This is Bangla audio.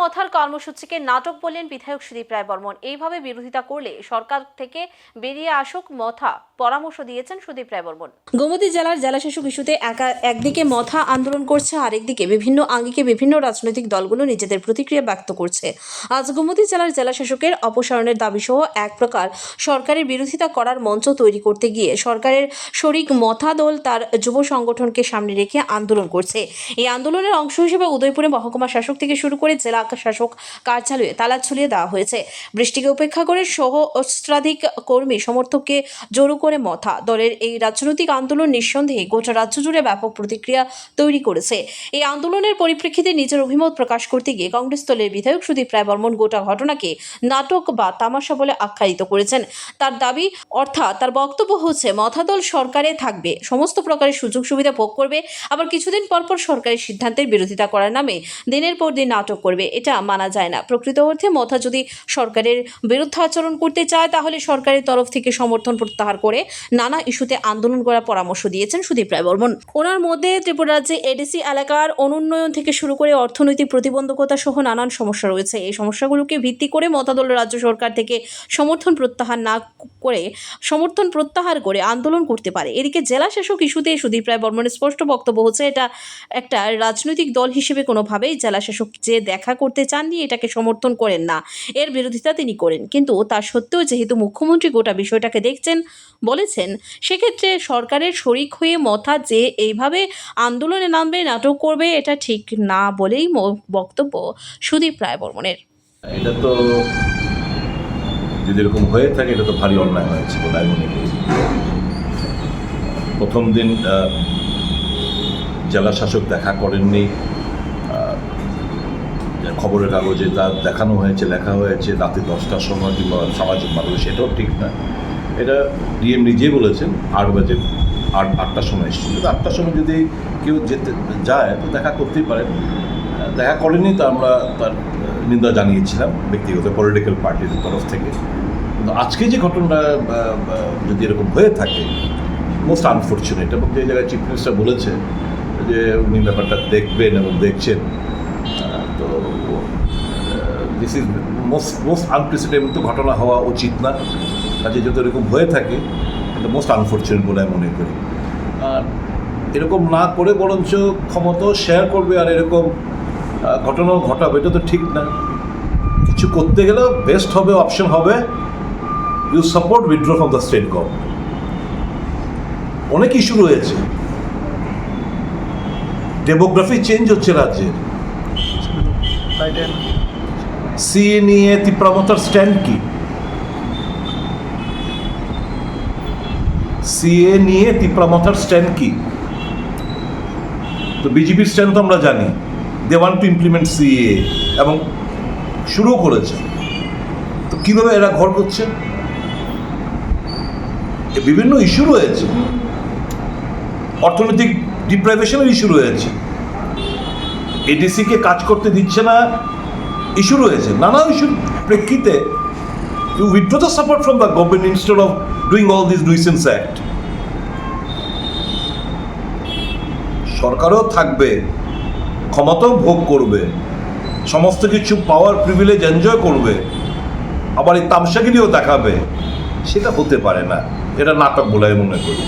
মথার কর্মসূচিকে নাটক বললেন বিধায়ক সুদীপ রায় বর্মন এইভাবে বিরোধিতা করলে সরকার থেকে বেরিয়ে আসুক মথা, পরামর্শ দিয়েছেন সুদীপ রায় বর্মন গোমতী জেলার জেলাশাসক ইস্যুতে একা একদিকে মথা আন্দোলন করছে, আরেকদিকে বিভিন্ন আঙ্গিকে বিভিন্ন রাজনৈতিক দলগুলো নিজেদের প্রতিক্রিয়া ব্যক্ত করছে। আজ গোমতী জেলার জেলাশাসকের অপসারণের দাবি সহ এক প্রকার সরকারের বিরোধিতা করার মঞ্চ তৈরি করতে গিয়ে সরকারের শরিক মথা দল তার যুব সংগঠনকে সামনে রেখে আন্দোলন করছে। এই আন্দোলনের অংশ হিসেবে উদয়পুরে মহকুমা শাসক থেকে শুরু করে জেলা শাসক কার্যালয়ে তালা ঝুলিয়ে দেওয়া হয়েছে। বৃষ্টিকে উপেক্ষা করে সহ অস্ত্রাধিক কর্মী সমর্থককে জড়ো করে মথা। দলের এই রাজনৈতিক আন্দোলন নিঃসন্দেহে গোটা রাজ্য জুড়ে ব্যাপক প্রতিক্রিয়া তৈরি করেছে। এই আন্দোলনের পরিপ্রেক্ষিতে নিজের অভিমত প্রকাশ করতে গিয়ে কংগ্রেস দলের বিধায়ক সুদীপ রায় বর্মন গোটা ঘটনাকে নাটক বা তামাশা বলে আখ্যায়িত করেছেন। তার দাবি, অর্থাৎ তার বক্তব্য হচ্ছে, মথা দল সরকারে থাকবে, সমস্ত প্রকারের সুযোগ সুবিধা ভোগ করবে, আবার কিছুদিন পর পর সরকারের সিদ্ধান্তের বিরোধিতা করার নামে দিনের পর দিন নাটক করবে। এটা মানা যায় না। প্রকৃত অর্থে মথা যদি সরকারের বিরুদ্ধে আচরণ করতে চায়, তাহলে সরকারের তরফ থেকে সমর্থন প্রত্যাহার করে নানা ইস্যুতে আন্দোলন করার পরামর্শ দিয়েছেন সুদীপ রায় বর্মন। ওনার মধ্যে ত্রিপুরা রাজ্যে এডিসি এলাকার অনুন্নয়ন থেকে শুরু করে অর্থনৈতিক প্রতিবন্ধকতা সহ নানান সমস্যা রয়েছে। এই সমস্যাগুলোকে ভিত্তি করে মতাদল রাজ্য সরকার থেকে সমর্থন প্রত্যাহার না করে, সমর্থন প্রত্যাহার করে আন্দোলন করতে পারে। এদিকে জেলা শাসক ইস্যুতে সুদীপ রায় বর্মনের স্পষ্ট বক্তব্য হচ্ছে, এটা একটা রাজনৈতিক দল হিসেবে কোনোভাবেই জেলা শাসক যে দেখা করতে চাননি, এটাকে সমর্থন করেন না। এর বিরোধিতা তিনি করেন। কিন্তু তা সত্ত্বেও যেহেতু মুখ্যমন্ত্রী গোটা বিষয়টাকে দেখছেন, বলেছেন, সেক্ষেত্রে সরকারের শরিক হয়ে মথা যে এইভাবে আন্দোলনে নামবে, নাটক করবে, এটা ঠিক না বলেই বক্তব্য সুদীপ রায় বর্মনের এটা তো যদি এরকম হয়ে থাকে, এটা তো ভারী অন্যায় হয়েছে বলে আমি মনে করি। প্রথম দিন জেলা শাসক দেখা করেননি খবরের কাগজে তা দেখানো হয়েছে, লেখা হয়েছে রাতে দশটার সময় কিংবা সামাজিক মাধ্যমে, সেটাও ঠিক না এটা ডিএম নিজেই বলেছেন, আট বাজে, আট, আটটার সময় এসেছিল। আটটার সময় যদি কেউ যেতে যায়, তো দেখা করতেই পারে। দেখা করেনি তো আমরা তার নিন্দা জানিয়েছিলাম ব্যক্তিগত পলিটিক্যাল পার্টির তরফ থেকে। কিন্তু আজকে যে ঘটনাটা যদি এরকম হয়ে থাকে মোস্ট আনফর্চুনেট এবং যে জায়গায় চিফ মিনিস্টার বলেছে যে উনি ব্যাপারটা দেখবেন এবং দেখছেন তো this is most most unprecedented ঘটনা হওয়া উচিত না। কাজে যদি এরকম হয়ে থাকে, এটা মোস্ট আনফর্চুনেট বলে আমি মনে করি। আর এরকম না করে বরঞ্চ ক্ষমতাও শেয়ার করবে আর এরকম ঘটনাও ঘটাবে, এটা তো ঠিক না। কিছু করতে গেলেও বেস্ট হবে অপশন হবে you support withdraw from the state government অনেক ইস্যু রয়েছে। ডেমোগ্রাফি চেঞ্জ হচ্ছে রাজ্যের। সিএ নিয়ে তিপ্রামতার স্ট্যান্ড কি? সিএ নিয়ে তিপ্রামথার স্ট্যান্ড কি? তো বিজেপির স্ট্যান্ড তো আমরা জানি। They want to implement CA এবং শুরু করেছে। তো কীভাবে এরা ঘর করছে? বিভিন্ন ইস্যু রয়েছে। অর্থনৈতিক ডিপ্রাইভেশনের ইস্যু রয়েছে। এডিসিকে কাজ করতে দিচ্ছে না ইস্যু রয়েছে। নানা ইস্যুর প্রেক্ষিতে you withdraw the support from the government instead of doing all this nuisance act সরকারও থাকবে, ক্ষমতাও ভোগ করবে, সমস্ত কিছু পাওয়ার প্রিভিলেজ এনজয় করবে, আবার এই তামসাগিরিও দেখাবে, সেটা হতে পারে না। এটা নাটক বলে আমি মনে করি।